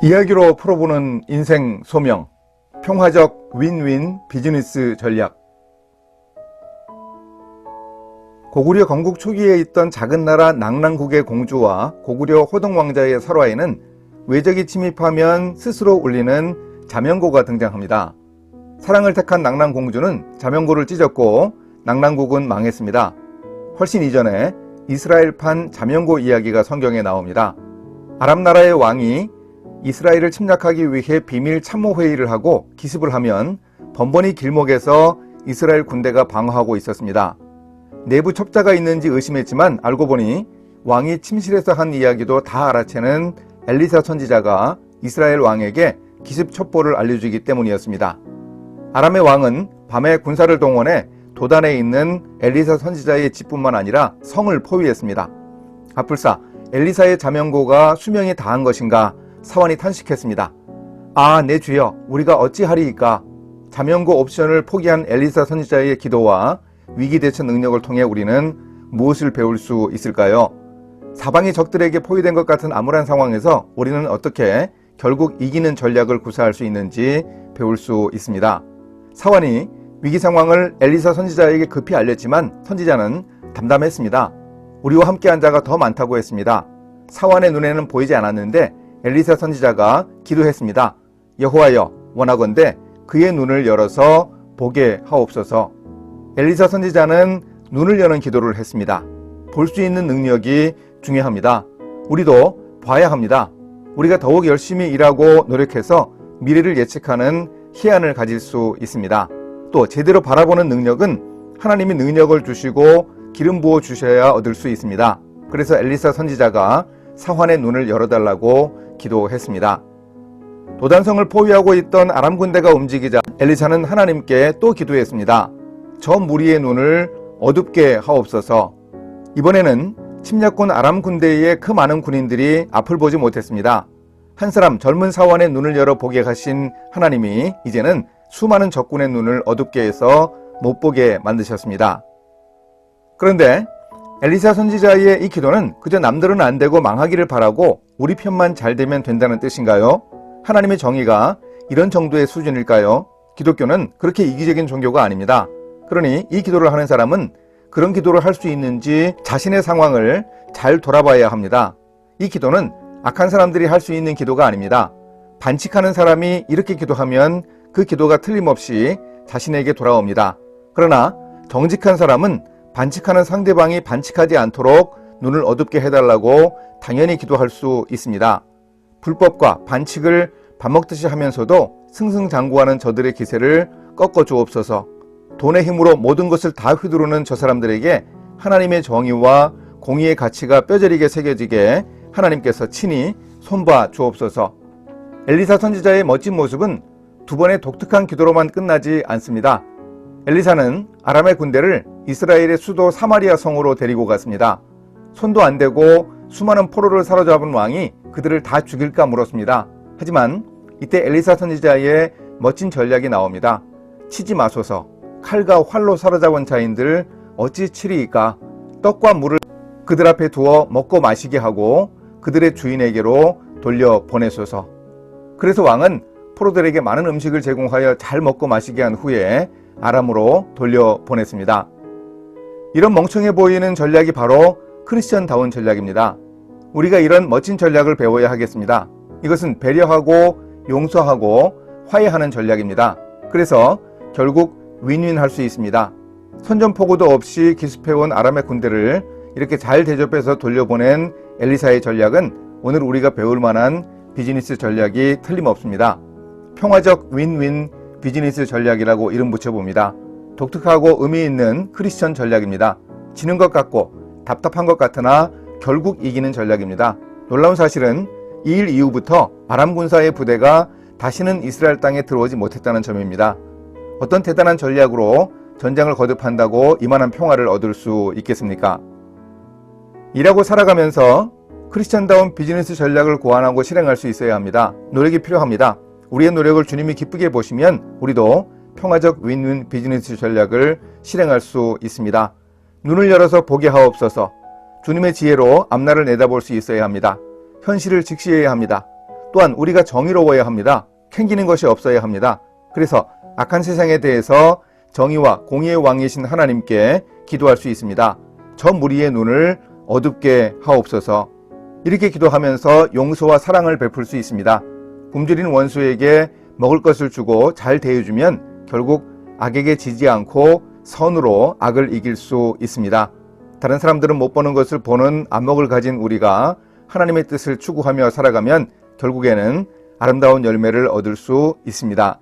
이야기로 풀어보는 인생 소명, 평화적 윈윈 비즈니스 전략. 고구려 건국 초기에 있던 작은 나라 낙랑국의 공주와 고구려 호동왕자의 설화에는 외적이 침입하면 스스로 울리는 자명고가 등장합니다. 사랑을 택한 낙랑공주는 자명고를 찢었고 낙랑국은 망했습니다. 훨씬 이전에 이스라엘판 자명고 이야기가 성경에 나옵니다. 아랍 나라의 왕이 이스라엘을 침략하기 위해 비밀 참모 회의를 하고 기습을 하면 번번이 길목에서 이스라엘 군대가 방어하고 있었습니다. 내부 첩자가 있는지 의심했지만 알고 보니 왕이 침실에서 한 이야기도 다 알아채는 엘리사 선지자가 이스라엘 왕에게 기습 첩보를 알려주기 때문이었습니다. 아람의 왕은 밤에 군사를 동원해 도단에 있는 엘리사 선지자의 집뿐만 아니라 성을 포위했습니다. 아플사 엘리사의 자명고가 수명이 다한 것인가 사원이 탄식했습니다. 아, 내 주여, 우리가 어찌하리이까? 자명고 옵션을 포기한 엘리사 선지자의 기도와 위기 대처 능력을 통해 우리는 무엇을 배울 수 있을까요? 사방이 적들에게 포위된 것 같은 암울한 상황에서 우리는 어떻게 결국 이기는 전략을 구사할 수 있는지 배울 수 있습니다. 사원이 위기 상황을 엘리사 선지자에게 급히 알렸지만 선지자는 담담했습니다. 우리와 함께한 자가 더 많다고 했습니다. 사원의 눈에는 보이지 않았는데 엘리사 선지자가 기도했습니다. 여호와여 원하건대 그의 눈을 열어서 보게 하옵소서. 엘리사 선지자는 눈을 여는 기도를 했습니다. 볼 수 있는 능력이 중요합니다. 우리도 봐야 합니다. 우리가 더욱 열심히 일하고 노력해서 미래를 예측하는 희안을 가질 수 있습니다. 또 제대로 바라보는 능력은 하나님이 능력을 주시고 기름 부어 주셔야 얻을 수 있습니다. 그래서 엘리사 선지자가 사환의 눈을 열어달라고 기도했습니다. 도단성을 포위하고 있던 아람 군대가 움직이자 엘리사는 하나님께 또 기도했습니다. 저 무리의 눈을 어둡게 하옵소서. 이번에는 침략군 아람 군대의 그 많은 군인들이 앞을 보지 못했습니다. 한 사람 젊은 사원의 눈을 열어 보게 하신 하나님이 이제는 수많은 적군의 눈을 어둡게 해서 못 보게 만드셨습니다. 그런데 엘리사 선지자의 이 기도는 그저 남들은 안 되고 망하기를 바라고 우리 편만 잘 되면 된다는 뜻인가요? 하나님의 정의가 이런 정도의 수준일까요? 기독교는 그렇게 이기적인 종교가 아닙니다. 그러니 이 기도를 하는 사람은 그런 기도를 할 수 있는지 자신의 상황을 잘 돌아봐야 합니다. 이 기도는 악한 사람들이 할 수 있는 기도가 아닙니다. 반칙하는 사람이 이렇게 기도하면 그 기도가 틀림없이 자신에게 돌아옵니다. 그러나 정직한 사람은 반칙하는 상대방이 반칙하지 않도록 눈을 어둡게 해달라고 당연히 기도할 수 있습니다. 불법과 반칙을 밥 먹듯이 하면서도 승승장구하는 저들의 기세를 꺾어 주옵소서. 돈의 힘으로 모든 것을 다 휘두르는 저 사람들에게 하나님의 정의와 공의의 가치가 뼈저리게 새겨지게 하나님께서 친히 손봐 주옵소서. 엘리사 선지자의 멋진 모습은 두 번의 독특한 기도로만 끝나지 않습니다. 엘리사는 아람의 군대를 이스라엘의 수도 사마리아 성으로 데리고 갔습니다. 손도 안 대고 수많은 포로를 사로잡은 왕이 그들을 다 죽일까 물었습니다. 하지만 이때 엘리사 선지자의 멋진 전략이 나옵니다. 치지 마소서. 칼과 활로 사로잡은 자인들 어찌 치리이까? 떡과 물을 그들 앞에 두어 먹고 마시게 하고 그들의 주인에게로 돌려 보내소서. 그래서 왕은 포로들에게 많은 음식을 제공하여 잘 먹고 마시게 한 후에 아람으로 돌려 보냈습니다. 이런 멍청해 보이는 전략이 바로 크리스천다운 전략입니다. 우리가 이런 멋진 전략을 배워야 하겠습니다. 이것은 배려하고 용서하고 화해하는 전략입니다. 그래서 결국 윈윈할 수 있습니다. 선전포고도 없이 기습해온 아람의 군대를 이렇게 잘 대접해서 돌려보낸 엘리사의 전략은 오늘 우리가 배울 만한 비즈니스 전략이 틀림없습니다. 평화적 윈윈 비즈니스 전략이라고 이름 붙여봅니다. 독특하고 의미 있는 크리스천 전략입니다. 지는 것 같고 답답한 것 같으나 결국 이기는 전략입니다. 놀라운 사실은 이 일 이후부터 아람 군사의 부대가 다시는 이스라엘 땅에 들어오지 못했다는 점입니다. 어떤 대단한 전략으로 전장을 거듭한다고 이만한 평화를 얻을 수 있겠습니까? 일하고 살아가면서 크리스천다운 비즈니스 전략을 고안하고 실행할 수 있어야 합니다. 노력이 필요합니다. 우리의 노력을 주님이 기쁘게 보시면 우리도 평화적 윈윈 비즈니스 전략을 실행할 수 있습니다. 눈을 열어서 보게 하옵소서. 주님의 지혜로 앞날을 내다볼 수 있어야 합니다. 현실을 직시해야 합니다. 또한 우리가 정의로워야 합니다. 캥기는 것이 없어야 합니다. 그래서 악한 세상에 대해서 정의와 공의의 왕이신 하나님께 기도할 수 있습니다. 저 무리의 눈을 어둡게 하옵소서. 이렇게 기도하면서 용서와 사랑을 베풀 수 있습니다. 굶주린 원수에게 먹을 것을 주고 잘 대해주면 결국 악에게 지지 않고 선으로 악을 이길 수 있습니다. 다른 사람들은 못 보는 것을 보는 안목을 가진 우리가 하나님의 뜻을 추구하며 살아가면 결국에는 아름다운 열매를 얻을 수 있습니다.